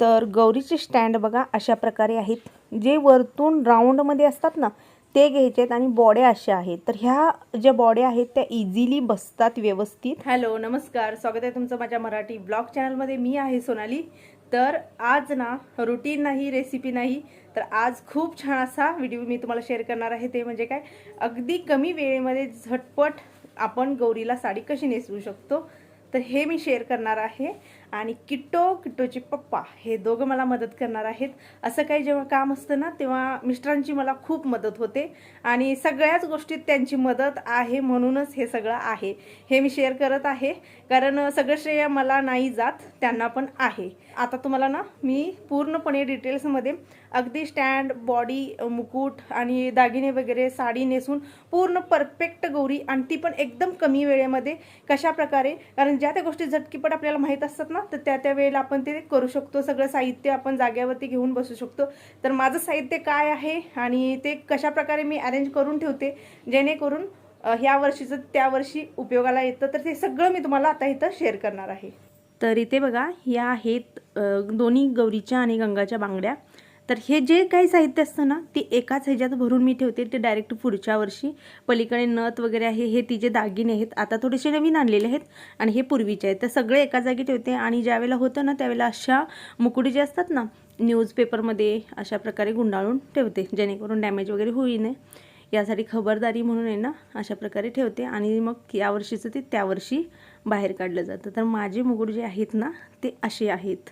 तर गौरीचे स्टँड बघा अशा प्रकारे आहेत. जे वरतून राऊंडमध्ये असतात ना ते घ्यायचे आहेत आणि बॉड्या अशा आहेत. तर ह्या ज्या बॉड्या आहेत त्या इझिली बसतात व्यवस्थित. हॅलो नमस्कार. स्वागत आहे तुमचं माझ्या मराठी ब्लॉग चॅनलमध्ये मी आहे सोनाली. तर आज ना रुटीन नाही रेसिपी नाही तर आज खूप छान असा व्हिडिओ मी तुम्हाला शेअर करणार आहे. ते म्हणजे काय? अगदी कमी वेळेमध्ये झटपट आपण गौरीला साडी कशी नेसवू शकतो? तर हे मी शेअर करणार आहे. आणि किट्टो किट्टोचे पप्पा हे दोघं मला मदत करणार आहेत. असं काही जेव्हा काम असतं ना तेव्हा मिस्टरांची मला खूप मदत होते. आणि सगळ्याच गोष्टीत त्यांची मदत आहे म्हणूनच हे सगळं आहे. हे मी शेअर करत आहे. कारण सगळं श्रेय मला नाही जात त्यांना पण आहे. आता तुम्हाला ना मी पूर्णपणे डिटेल्समध्ये अगदी स्टँड बॉडी मुकुट आणि दागिने वगैरे साडी नेसून पूर्ण परफेक्ट गौरी आणि ती पण एकदम कमी वेळेमध्ये कशा प्रकारे कारण ज्या त्या गोष्टी झटकीपट आपल्याला माहीत असतात ना तर त्या त्या वेळेला आपण ते करू शकतो. सगळं साहित्य आपण जाग्यावरती घेऊन बसू शकतो. तर माझं साहित्य काय आहे आणि ते कशा प्रकारे मी अरेंज करून ठेवते जेणेकरून ह्या वर्षीचं त्या वर्षी उपयोगाला येतं. तर ते सगळं मी तुम्हाला आता इथं शेअर करणार आहे. तर इथे बघा ह्या आहेत दोन्ही गौरीच्या आणि गंगाच्या बांगड्या. तर हे जे काही साहित्य असतं ना ते एकाच ह्याच्यात भरून मी ठेवते. ते डायरेक्ट पुढच्या वर्षी. पलीकडे नथ वगैरे आहे हे तिचे दागिने आहेत. आता थोडेसे नवीन आणलेले आहेत आणि हे पूर्वीचे आहेत. तर सगळे एका जागी ठेवते आणि ज्यावेळेला होतं ना त्यावेळेला अशा मुकुडी जे असतात ना न्यूजपेपरमध्ये अशा प्रकारे गुंडाळून ठेवते. जेणेकरून डॅमेज वगैरे होई नये. यासाठी खबरदारी म्हणून आहे ना अशा प्रकारे ठेवते आणि मग या वर्षीचं ते त्यावर्षी बाहेर काढलं जातं. तर माझे मुकुड जे आहेत ना ते असे आहेत.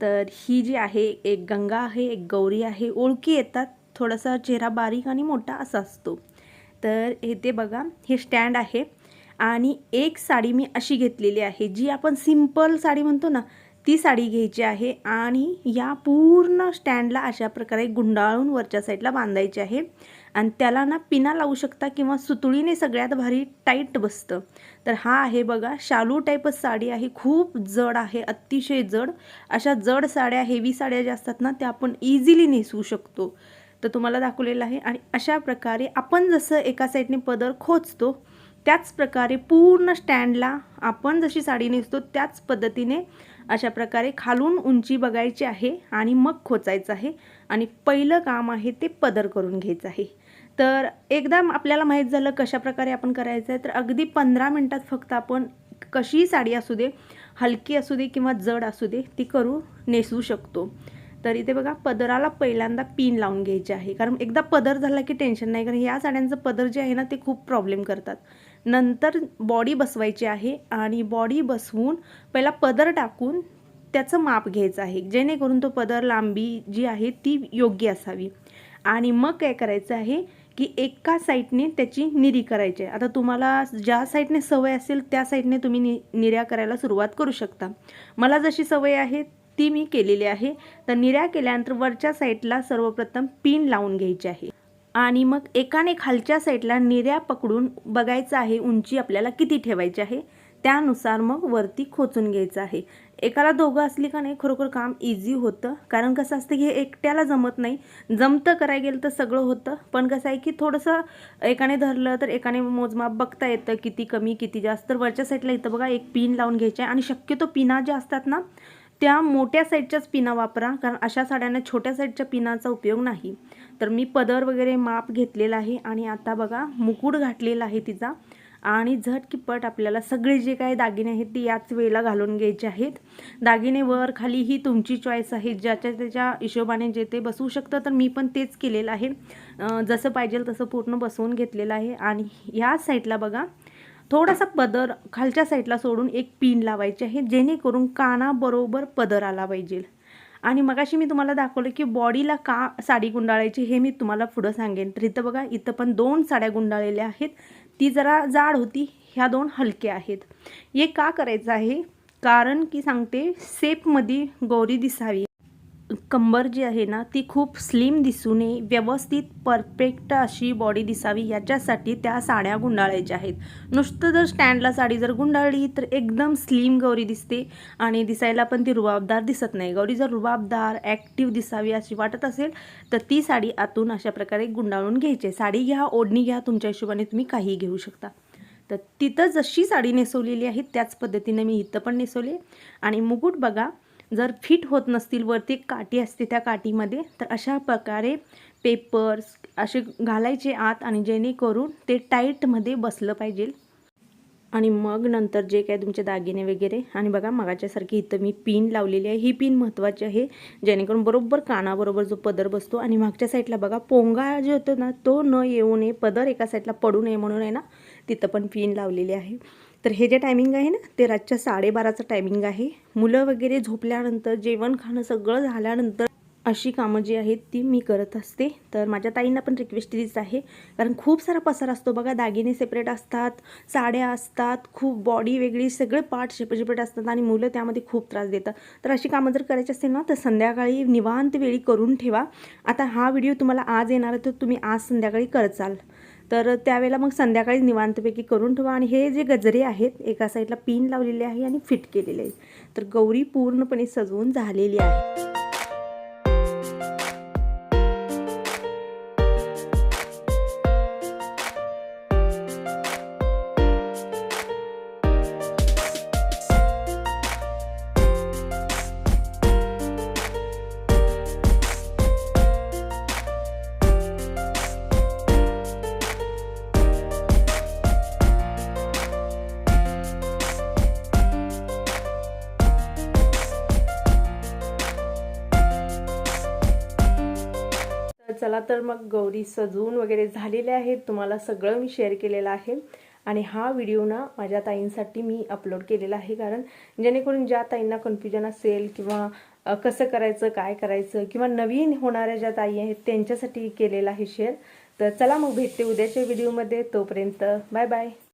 तर ही जी आहे एक गंगा आहे एक गौरी आहे ओळखी येतात. थोडासा चेहरा बारीक आणि मोठा असा असतो. तर येथे बघा हे स्टँड आहे. आणि एक साडी मी अशी घेतलेली आहे जी आपण सिंपल साडी म्हणतो ना ती साडी घ्यायची आहे. आणि या पूर्ण स्टँडला अशा प्रकारे गुंडाळून वरच्या साईडला बांधायची आहे. आणि त्याला ना पिना लावू शकता किंवा सुतळीने सगळ्यात भारी टाईट बसतं. तर हा आहे बघा शालू टाईपच साडी आहे. खूप जड आहे अतिशय जड. अशा जड साड्या हेवी साड्या ज्या असतात ना त्या आपण इझिली नेसवू शकतो. तर तुम्हाला दाखवलेलं आहे. आणि अशा प्रकारे आपण जसं एका साईडने पदर खोचतो त्याच प्रकारे पूर्ण स्टँडला आपण जशी साडी नेसतो त्याच पद्धतीने अशा प्रकारे खालून उंची बघायची आहे आणि मग खोचायचं आहे. आणि पहिलं काम आहे ते पदर करून घ्यायचं आहे. तर एकदा आपल्याला माहीत झालं कशाप्रकारे आपण करायचं आहे तर अगदी पंधरा मिनटात फक्त आपण कशीही साडी असू दे हलकी असू दे किंवा जड असू दे ती करू नेसू शकतो. तर इथे बघा पदराला पहिल्यांदा पिन लावून घ्यायचे आहे. कारण एकदा पदर झाला की टेन्शन नाही कारण या साड्यांचं पदर जे आहे ना ते खूप प्रॉब्लेम करतात. नंतर बॉडी बसवायची आहे आणि बॉडी बसवून पहिला पदर टाकून त्याचं माप घ्यायचं आहे. जेणेकरून तो पदर लांबी जी आहे ती योग्य असावी. आणि मग काय करायचं आहे की एका साईडने त्याची निरी करायची आहे. आता तुम्हाला ज्या साईडने सवय असेल त्या साईडने तुम्ही नि निर्या करायला सुरुवात करू शकता. मला जशी सवय आहे ती मी केलेली आहे. तर निर्या केल्यानंतर वरच्या साईडला सर्वप्रथम पिन लावून घ्यायची आहे. आणि मग एकाने खालच्या साईडला निर्या पकडून बघायचं आहे उंची आपल्याला किती ठेवायची आहे. त्यानुसार मग वरती खोचून घ्यायचं आहे. एकाला दोघं असली का नाही खरोखर काम इझी होतं. कारण कसं असतं की हे एकट्याला जमत नाही. जमतं करायला गेलं तर सगळं होतं. पण कसं आहे की थोडंसं एकाने धरलं तर एकाने मोजमाप बघता येतं. किती कमी किती जास्त. तर वरच्या साईडला इथं बघा एक पिन लावून घ्यायचे आहे. आणि शक्यतो पिना ज्या असतात ना त्या मोठ्या साईडच्याच पिना वापरा. कारण अशा साड्यांना छोट्या साईडच्या पिनाचा उपयोग नाही. तर मी पदर वगैरे माप घेतलेला आहे. आणि आता बघा मुकुट घातलेला आहे तिचा. आणि झटकीपट आपल्याला सगळे जे काही दागिने आहेत ते याच वेळेला घालून घ्यायचे आहेत. दागिने वर खाली ही तुमची चॉईस आहे. ज्याच्या त्याच्या हिशोबाने जे ते बसवू शकतं तर मी पण तेच केलेलं आहे. जसं पाहिजे तसं पूर्ण बसवून घेतलेलं आहे. आणि ह्या साईडला बघा थोडासा पदर खालच्या साईडला सोडून एक पिन लावायची आहे जेणेकरून कानाबरोबर पदर आला पाहिजे. आणि मगाशी मी तुम्हाला दाखवलं की बॉडीला का साडी गुंडाळायची हे मी तुम्हाला पुढं सांगेन. तर इथं बघा इथं पण दोन साड्या गुंडाळलेल्या आहेत. ती जरा जाड होती. ह्या दोन हलक्या आहेत. हे का करायचं आहे? कारण की सांगते सेपमध्ये गौरी दिसावी. कंबर जी आहे ना ती खूप स्लिम दिसू नये व्यवस्थित परफेक्ट अशी बॉडी दिसावी. याच्यासाठी त्या साड्या गुंडाळायच्या आहेत. नुसतं जर स्टँडला साडी जर गुंडाळली तर एकदम स्लिम गौरी दिसते. आणि दिसायला पण ती रुबाबदार दिसत नाही. गौरी जर रुबाबदार ॲक्टिव्ह दिसावी अशी वाटत असेल तर ती साडी आतून अशा प्रकारे गुंडाळून घ्यायची साडी घ्या ओढणी घ्या तुमच्या हिशोबाने तुम्ही काही घेऊ शकता. तर तिथं जशी साडी नेसवलेली आहे त्याच पद्धतीने मी इथं पण नेसवली आणि मुकुट बघा जर फिट होत नसतील वरती काठी असते त्या काठीमध्ये तर अशा प्रकारे पेपर्स असे घालायचे आत आणि जेणेकरून ते टाईटमध्ये बसलं पाहिजे. आणि मग नंतर जे काय तुमचे दागिने वगैरे आणि बघा मगाच्यासारखी इथं मी पिन लावलेली आहे. ही पिन महत्त्वाची आहे जेणेकरून बरोबर कानाबरोबर जो पदर बसतो आणि मागच्या साईडला बघा पोंगा जो होतो ना तो न येऊ नये पदर एका साईडला पडू नये म्हणून आहे ना तिथं पण पिन लावलेली आहे. तर हे जे टायमिंग आहे ना ते रातच्या साडेबाराचं टायमिंग आहे. मुलं वगैरे झोपल्यानंतर जेवण खाणं सगळं झाल्यानंतर अशी कामं जी आहेत ती मी करत असते. तर माझ्या ताईंना पण रिक्वेस्ट दिलीच आहे. कारण खूप सारा पसार असतो बघा दागिने सेपरेट असतात साड्या असतात खूप बॉडी वेगळी सगळे पार्ट सेपरेट सेपरेट असतात आणि मुलं त्यामध्ये खूप त्रास देतात. तर अशी कामं जर करायची असतील ना तर संध्याकाळी निवांत वेळी करून ठेवा. आता हा व्हिडिओ तुम्हाला आज येणार आहे तर तुम्ही आज संध्याकाळी करचाल. तर त्यावेळेला मग संध्याकाळी निवांतपैकी करून ठेवा. आणि हे जे गजरे आहेत एका साईडला पिन लावलेले आहे आणि फिट केलेले आहेत. तर गौरी पूर्णपणे सजवून झालेली आहे. चला तर मग गौरी सजवून वगैरे झालेले आहेत. तुम्हाला सगळं मी शेअर केलेलं आहे. आणि हा व्हिडिओ ना माझ्या ताईंसाठी मी अपलोड केलेला आहे. कारण जेणेकरून ज्या ताईंना कन्फ्युजन असेल किंवा कसं करायचं काय करायचं किंवा नवीन होणाऱ्या ज्या ताई आहेत त्यांच्यासाठी केलेलं आहे शेअर तर चला मग भेटते उद्याच्या व्हिडिओमध्ये तोपर्यंत बाय बाय